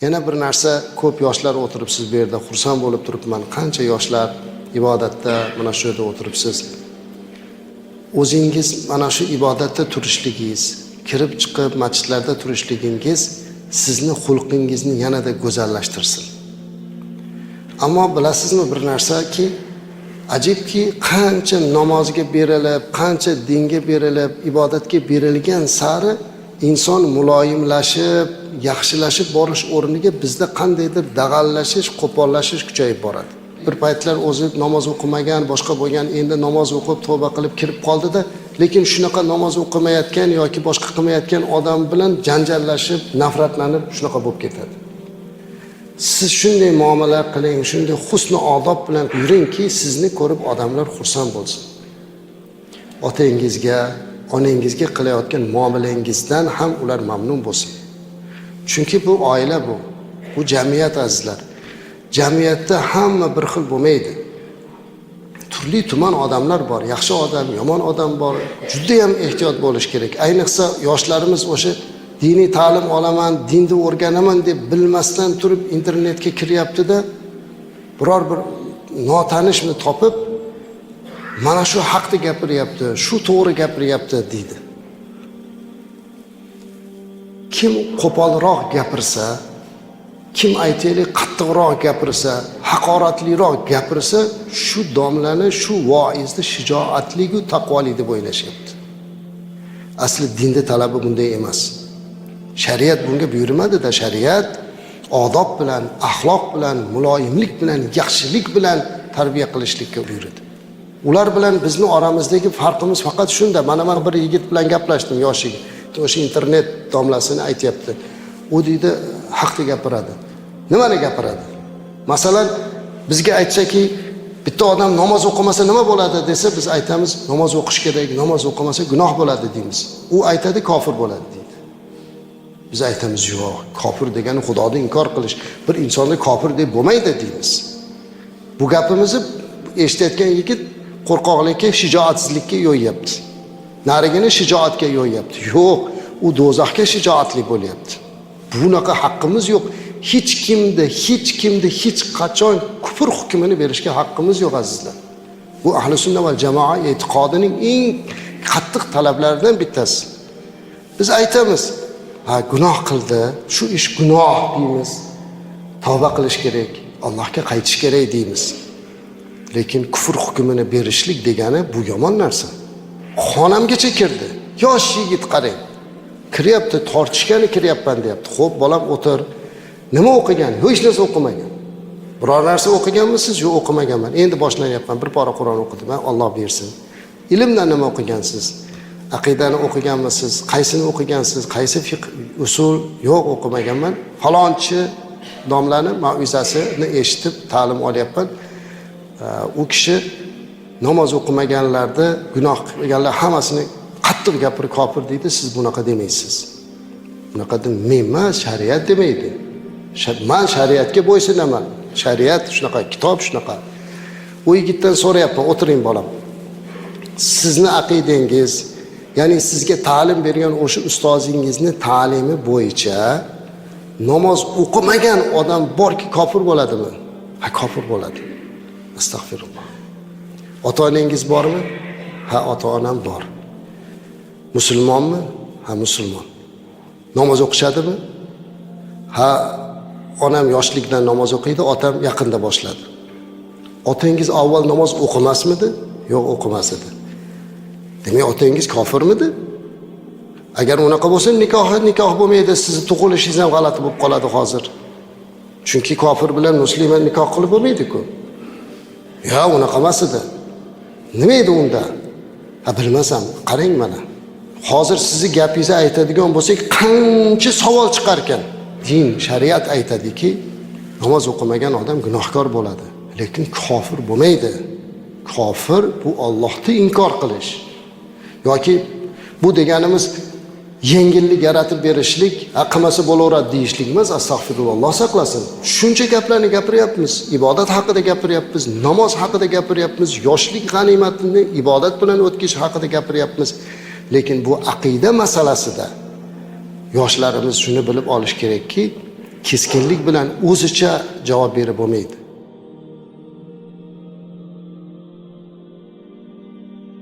yana bir narsa ko'p yoshlar o'tiribsiz bu yerda. Xursand bo'lib turibman. Qancha yoshlar ibodatda mana shu yerda o'tiribsiz? O'zingiz mana shu ibodatda turishligingiz kirib chiqib masjidlarda turishligingiz sizni xulqingizni yanada go'zallashtirsin. Ammo bilasizmi bir narsaki ajibki qancha namozga berilib qancha dinga berilib ibodatga berilgan sari inson muloyimlashib yaxshilashib borish o'rniga bizda qandaydir dag'allashish qo'pollashish kuchayib boradi. Bir paytlar o'zi namoz o'qimagan boshqa bo'lgan endi namoz o'qib tavba qilib kirib qoldida lekin shunaqa namoz o'qimayotgan yoki boshqa qilmayotgan odam bilan janjallashib nafratlanib shunaqa bo'lib ketadi. Siz shunday muomala qiling shunday husni odob bilan yuringki sizni ko'rib odamlar xursand bo'lsin. Otangizga onangizga qilayotgan muomalangizdan ham ular mamnun bo'lsin. Chunki bu oila bu. Bu jamiyat azizlar. Jamiyatda hamma bir xil bo'lmaydi. Turli tuman odamlar bor. Yaxshi odam yomon odam bor. Judayam ehtiyot bo'lish kerak. Ayniqsa yoshlarimiz o'sha diniy ta'lim olaman dinni o'rganaman deb bilmasdan turib internetga kiryaptida biror bir notanishni topib mana shu haqni gapiryapti shu to'g'ri gapiryapti deydi. Kim qo'polroq gapirsa kim aytaylik qattiqroq gapirsa haqoratliroq gapirsa shu domlani shu voizni shijoatligu taqvoli deb o'ylashyapti. Asli dinni talabi bunday emas. Shariat bunga buyurmadida shariat odob bilan axloq bilan muloyimlik bilan yaxshilik bilan tarbiya qilishlikka buyurdi. Ular bilan bizni oramizdagi farqimiz faqat shunda. Mana man bir yigit bilan gaplashdim yosh yigit o'sha internet domlasini aytyapti. U deydi haqni gapiradi. Nimani gapiradi? Masalan bizga aytsaki bitta odam namoz o'qimasa nima bo'ladi desa biz aytamiz namoz o'qish kerak namoz o'qimasa gunoh bo'ladi deymiz. U aytadi kofir bo'ladi deydi. Biz aytamiz yo'q kofir degani xudoni inkor qilish. Bir insonni kofir deb bo'lmaydi deymiz. Bu gapimizni eshitayotgan yigit qo'rqoqlikka shijoatsizlikka yo'yyapti. Narigini shijoatga yo'yyapti yo'q u do'zaxga shijoatli bo'lyapti. Bunaqa haqqimiz yo'q. Hech kimni hech kimni hech qachon kufr hukmini berishga haqqimiz yo'q azizlar. Bu ahli sunna va jamoa e'tiqodining eng qattiq talablaridan bittasi. Biz aytamiz ha gunoh qildi shu ish gunoh deymiz. Tavba qilish kerak allohga qaytish kerak deymiz. Lekin kufr hukmini berishlik degani bu yomon narsa xonamgacha kirdi. Yosh yigit qarang. Kiryapti tortishgani kiryapman deyapti. Ho'p bolam o'tir. Nima o'qigan? Hech narsa o'qimagan. Biror narsa o'qiganmisiz? Yo'q o'qimaganman. Endi boshlanyapman bir pora qur'on o'qidim olloh bersin. İlmdan nima o'qigansiz? Aqidani o'qiganmisiz? Qaysini o'qigansiz? Qaysi fiq usul? Yo'q o'qimaganman. Falonchi domlani mavizasini eshitib ta'lim olyapman. U kishi namoz o'qimaganlarni gunoh qilganlar hammasini qattiq gapirib kofir deydi. Siz bunaqa demaysiz bunaqa emas shariat demaydi man shariatga bo'ysunaman shariat shunaqa kitob shunaqa u yigitdan so'rayapman o'tiring bolam sizni aqidangiz ya'ni sizga ta'lim bergan o'sha ustozingizni ta'limi bo'yicha namoz o'qimagan odam borki kofir bo'ladimi ha kofir bo'ladi astag'firulloh ota onangiz bormi ha ota onam bor musulmonmi ha musulmon namoz o'qishadimi ha onam yoshlikdan namoz o'qiydi otam yaqinda boshladi otangiz avval namoz o'qimasmidi yo'q o'qimas edi demak otangiz kofirmidi agar unaqa bo'lsa nikohi nikoh bo'lmaydi sizni tug'ilishingiz ham g'alati bo'lib qoladi hozir chunki kofir bilan muslima nikoh qilib bo'lmaydiku yo unaqa emas edi nima edi unda? Ha bilmasam qarang mana. Hozir sizni gapingizni aytadigan bo'lsak qancha savol chiqarkan. Din shariat aytadiki namoz o'qimagan odam gunohkor bo'ladi lekin kofir bo'lmaydi. Kofir bu ollohni inkor qilish. Yoki bu deganimiz yengillik yaratib berishlik qilmasa bo'laveradi deyishlik emas astag'firulloh alloh saqlasin. Shuncha gaplarni gapiryapmiz ibodat haqida gapiryapmiz namoz haqida gapiryapmiz yoshlik g'animatini ibodat bilan o'tkazish haqida gapiryapmiz. Lekin bu aqida masalasida yoshlarimiz shuni bilib olish kerakki keskinlik bilan o'zicha javob berib bo'lmaydi